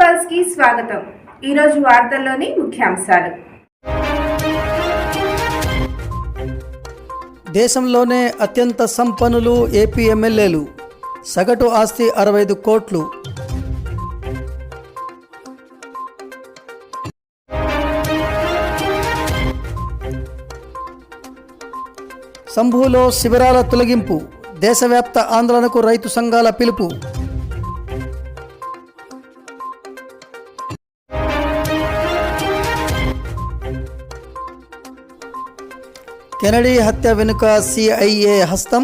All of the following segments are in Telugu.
పల్స్కి స్వాగతం. ఈరోజు వార్తల్లోని ముఖ్యాంశాలు. దేశంలోనే అత్యంత సంపన్నులు ఏపీ ఎమ్మెల్యేలు. సగటు ఆస్తి అరవై ఐదు కోట్లు. సంభూలో శిబిరాల తొలగింపు. దేశవ్యాప్త ఆందోళనకు రైతు సంఘాల పిలుపు. కెనడీ హత్య వెనుక సిఐఏ హస్తం.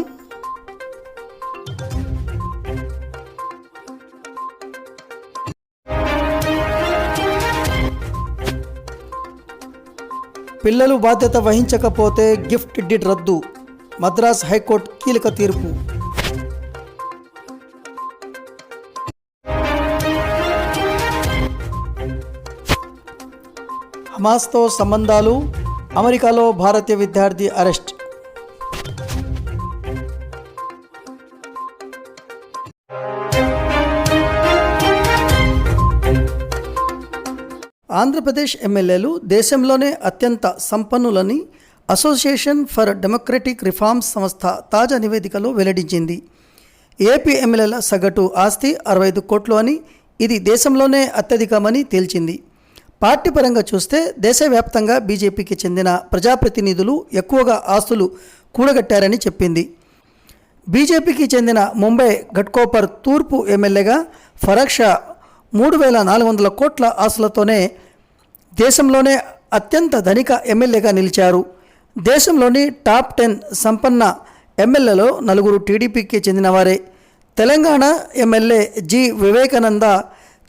పిల్లలు బాధ్యత వహించకపోతే గిఫ్ట్ డిడ్ రద్దు. మద్రాస్ హైకోర్టు కీలక తీర్పు. హమాస్తో సంబంధాలు అమెరికాలో భారతీయ విద్యార్థి అరెస్ట్. ఆంధ్రప్రదేశ్ ఎమ్మెల్యేలు దేశంలోనే అత్యంత సంపన్నులని అసోసియేషన్ ఫర్ డెమోక్రటిక్ రిఫార్మ్స్ సంస్థ తాజా నివేదికలో వెల్లడించింది. ఏపీ ఎమ్మెల్యేల సగటు ఆస్తి అరవై ఐదు కోట్లు అని ఇది దేశంలోనే అత్యధికమని తేల్చింది. పార్టీ పరంగా చూస్తే దేశవ్యాప్తంగా బీజేపీకి చెందిన ప్రజాప్రతినిధులు ఎక్కువగా ఆస్తులు కూడగట్టారని చెప్పింది. బీజేపీకి చెందిన ముంబై ఘట్కోపర్ తూర్పు ఎమ్మెల్యేగా ఫరాక్ష మూడు వేల నాలుగు వందల కోట్ల ఆస్తులతోనే దేశంలోనే అత్యంత ధనిక ఎమ్మెల్యేగా నిలిచారు. దేశంలోని టాప్ టెన్ సంపన్న ఎమ్మెల్యేలో నలుగురు టీడీపీకి చెందినవారే తెలంగాణ ఎమ్మెల్యే జి వివేకానంద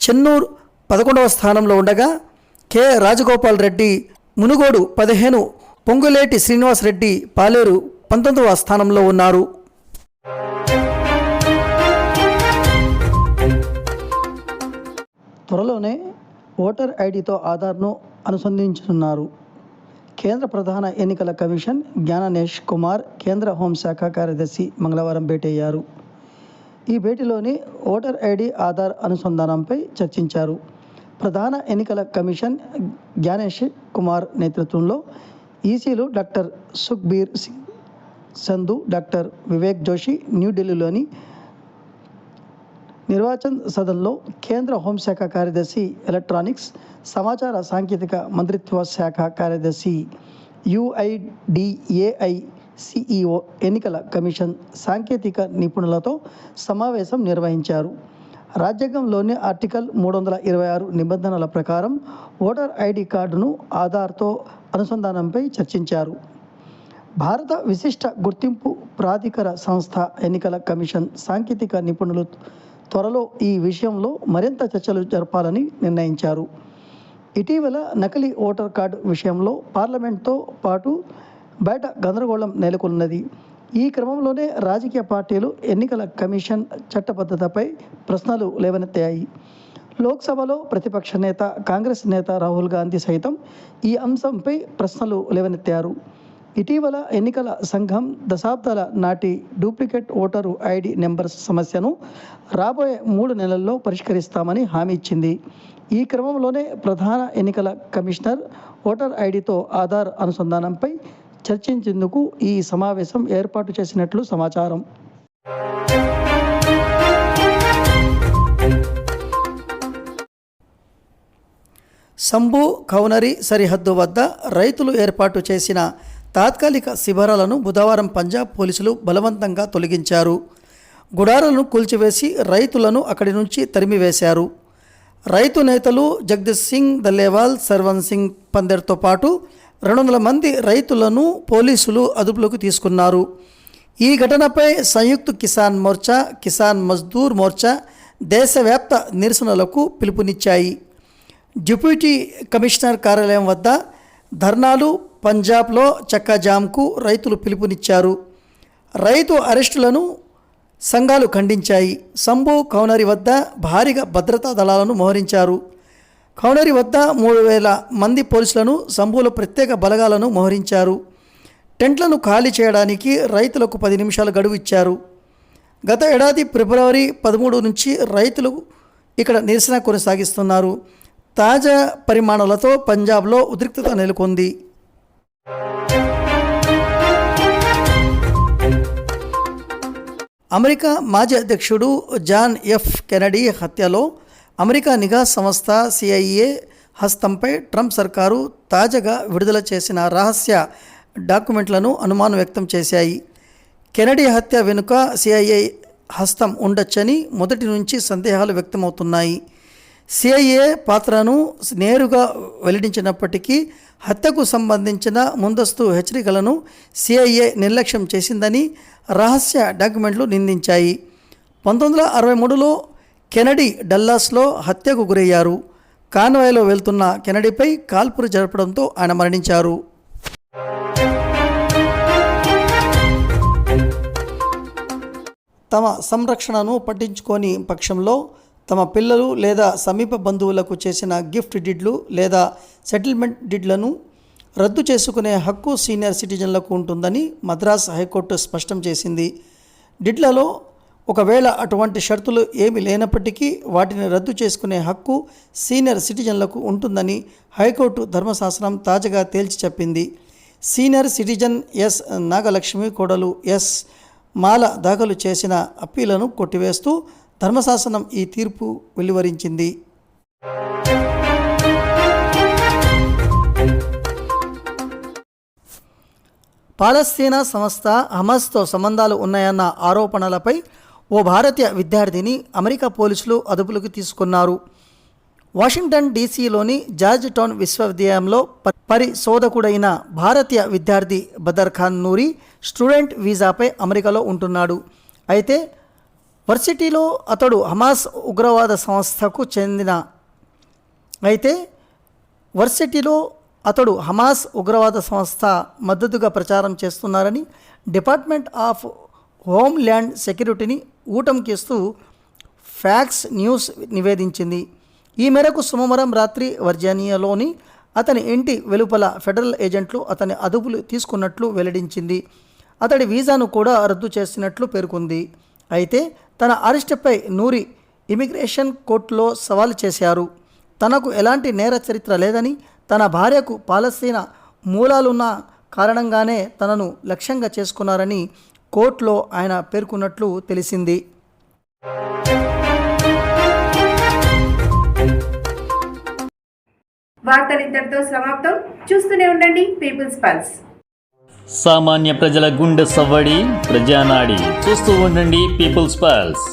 చెన్నూరు పదకొండవ స్థానంలో ఉండగా కె. రాజగోపాల్ రెడ్డి మునుగోడు పదిహేను పొంగులేటి శ్రీనివాస్ రెడ్డి పాలేరు పంతొమ్మిదవ స్థానంలో ఉన్నారు. త్వరలోనే ఓటర్ ఐడితో ఆధార్ను అనుసంధించనున్నారు. కేంద్ర ప్రధాన ఎన్నికల కమిషన్ జ్ఞాననేష్ కుమార్ కేంద్ర హోంశాఖ కార్యదర్శి మంగళవారం భేటీ అయ్యారు ఈ భేటీలోని ఓటర్ ఐడి ఆధార్ అనుసంధానంపై చర్చించారు. ప్రధాన ఎన్నికల కమిషన్ జ్ఞానేష్ కుమార్ నేతృత్వంలో ఈసీలు డాక్టర్ సుఖ్బీర్ సింగ్ సంధు డాక్టర్ వివేక్ జోషి న్యూఢిల్లీలోని నిర్వాచన్ సదన్లో కేంద్ర హోంశాఖ కార్యదర్శి ఎలక్ట్రానిక్స్ సమాచార సాంకేతిక మంత్రిత్వ శాఖ కార్యదర్శి యుఐడిఏఐ సిఈఓ ఎన్నికల కమిషన్ సాంకేతిక నిపుణులతో సమావేశం నిర్వహించారు. రాజ్యాంగంలోని ఆర్టికల్ మూడు వందల ఇరవై ఆరు నిబంధనల ప్రకారం ఓటర్ ఐడి కార్డును ఆధార్తో అనుసంధానంపై చర్చించారు. భారత విశిష్ట గుర్తింపు ప్రాధికార సంస్థ ఎన్నికల కమిషన్ సాంకేతిక నిపుణులు త్వరలో ఈ విషయంలో మరింత చర్చలు జరపాలని నిర్ణయించారు. ఇటీవల నకిలీ ఓటర్ కార్డు విషయంలో పార్లమెంట్తో పాటు బయట గందరగోళం నెలకొన్నది. ఈ క్రమంలోనే రాజకీయ పార్టీలు ఎన్నికల కమిషన్ చట్టబద్ధతపై ప్రశ్నలు లేవనెత్తాయి. లోక్సభలో ప్రతిపక్ష నేత కాంగ్రెస్ నేత రాహుల్ గాంధీ సైతం ఈ అంశంపై ప్రశ్నలు లేవనెత్తారు. ఇటీవల ఎన్నికల సంఘం దశాబ్దాల నాటి డూప్లికేట్ ఓటరు ఐడి నెంబర్ సమస్యను రాబోయే మూడు నెలల్లో పరిష్కరిస్తామని హామీ ఇచ్చింది. ఈ క్రమంలోనే ప్రధాన ఎన్నికల కమిషనర్ ఓటర్ ఐడితో ఆధార్ అనుసంధానంపై చర్చించేందుకు ఈ సమావేశం ఏర్పాటు చేసినట్లు సమాచారం. సంభూ కౌనరి సరిహద్దు వద్ద రైతులు ఏర్పాటు చేసిన తాత్కాలిక శిబిరాలను బుధవారం పంజాబ్ పోలీసులు బలవంతంగా తొలగించారు. గుడారాలను కూల్చివేసి రైతులను అక్కడి నుంచి తరిమివేశారు. రైతు నేతలు జగదీష్ సింగ్ దల్లేవాల్ సర్వన్ సింగ్ పందెర్తో పాటు రెండు వందల మంది రైతులను పోలీసులు అదుపులోకి తీసుకున్నారు. ఈ ఘటనపై సంయుక్త కిసాన్ మోర్చా కిసాన్ మజ్దూర్ మోర్చా దేశవ్యాప్త నిరసనలకు పిలుపునిచ్చాయి. డిప్యూటీ కమిషనర్ కార్యాలయం వద్ద ధర్నాలు పంజాబ్లో చక్కాజామ్కు రైతులు పిలుపునిచ్చారు. రైతు అరెస్టులను సంఘాలు ఖండించాయి. సంభు కౌనరి వద్ద భారీగా భద్రతా దళాలను మోహరించారు. కౌనరి వద్ద మూడు వేల మంది పోలీసులను సంభూల ప్రత్యేక బలగాలను మోహరించారు. టెంట్లను ఖాళీ చేయడానికి రైతులకు పది నిమిషాలు గడువు ఇచ్చారు. గత ఏడాది ఫిబ్రవరి పదమూడు నుంచి రైతులు ఇక్కడ నిరసన కొనసాగిస్తున్నారు. తాజా పరిమాణాలతో పంజాబ్లో ఉద్రిక్తత నెలకొంది. అమెరికా మాజీ అధ్యక్షుడు జాన్ ఎఫ్ కెనడీ హత్యలో అమెరికా నిఘా సంస్థ సిఐఏ హస్తంపై ట్రంప్ సర్కారు తాజాగా విడుదల చేసిన రహస్య డాక్యుమెంట్లను అనుమానం వ్యక్తం చేశాయి. కెనడీ హత్య వెనుక సిఐఏ హస్తం ఉండొచ్చని మొదటి నుంచి సందేహాలు వ్యక్తమవుతున్నాయి. సిఐఏ పాత్రను నేరుగా వెల్లడించినప్పటికీ హత్యకు సంబంధించిన ముందస్తు హెచ్చరికలను సిఐఏ నిర్లక్ష్యం చేసిందని రహస్య డాక్యుమెంట్లు నిందించాయి. పంతొమ్మిది వందల అరవై మూడులో కెనడీ డల్లాస్లో హత్యకు గురయ్యారు. కాన్వాయ్లో వెళ్తున్న కెనడీపై కాల్పులు జరపడంతో ఆయన మరణించారు. తమ సంరక్షణను పట్టించుకోని పక్షంలో తమ పిల్లలు లేదా సమీప బంధువులకు చేసిన గిఫ్ట్ డిడ్లు లేదా సెటిల్మెంట్ డిడ్లను రద్దు చేసుకునే హక్కు సీనియర్ సిటిజన్లకు ఉంటుందని మద్రాస్ హైకోర్టు స్పష్టం చేసింది. డిడ్లలో ఒకవేళ అటువంటి షరతులు ఏమి లేనప్పటికీ వాటిని రద్దు చేసుకునే హక్కు సీనియర్ సిటిజన్లకు ఉంటుందని హైకోర్టు ధర్మశాస్త్రం తాజాగా తేల్చి చెప్పింది. Senior citizen yes. నాగలక్ష్మి కోడలు ఎస్. మాల దాఖలు చేసిన అప్పీలను కొట్టివేస్తూ ధర్మశాసనం ఈ తీర్పు వెలువరించింది. పాలస్తీనా సంస్థ హమస్తో సంబంధాలు ఉన్నాయన్న ఆరోపణలపై ఓ భారతీయ విద్యార్థిని అమెరికా పోలీసులు అదుపులోకి తీసుకున్నారు. వాషింగ్టన్ డీసీలోని జార్జ్ టౌన్ విశ్వవిద్యాలయంలో పరిశోధకుడైన భారతీయ విద్యార్థి బదర్ ఖాన్ నూరి స్టూడెంట్ వీసాపై అమెరికాలో ఉంటున్నాడు. అయితే వర్సిటీలో అతడు హమాస్ ఉగ్రవాద సంస్థకు చెందిన అయితే వర్సిటీలో అతడు హమాస్ ఉగ్రవాద సంస్థ మద్దతుగా ప్రచారం చేస్తున్నారని డిపార్ట్మెంట్ ఆఫ్ హోమ్ ల్యాండ్ సెక్యూరిటీని ఊటంకిస్తూ ఫ్యాక్స్ న్యూస్ నివేదించింది. ఈ మేరకు సోమవారం రాత్రి వర్జానియాలోని అతని ఇంటి వెలుపల ఫెడరల్ ఏజెంట్లు అతని అదుపులు తీసుకున్నట్లు వెల్లడించింది. అతడి వీసాను కూడా రద్దు చేసినట్లు పేర్కొంది. అయితే తన అరెస్టుపై నూరి ఇమిగ్రేషన్ కోర్టులో సవాలు చేశారు. తనకు ఎలాంటి నేర చరిత్ర లేదని తన భార్యకు పాలస్తీనా మూలాలున్న కారణంగానే తనను లక్ష్యంగా చేసుకున్నారని కోర్టులో ఆయన పేర్కొన్నట్లు తెలిసింది. వార్తలు ఇంతటితో సమాప్తం. చూస్తూనే ఉండండి పీపుల్స్ పల్స్ సామాన్య ప్రజల గుండె సవ్వడి ప్రజానాడి. చూస్తూ ఉండండి పీపుల్స్ పల్స్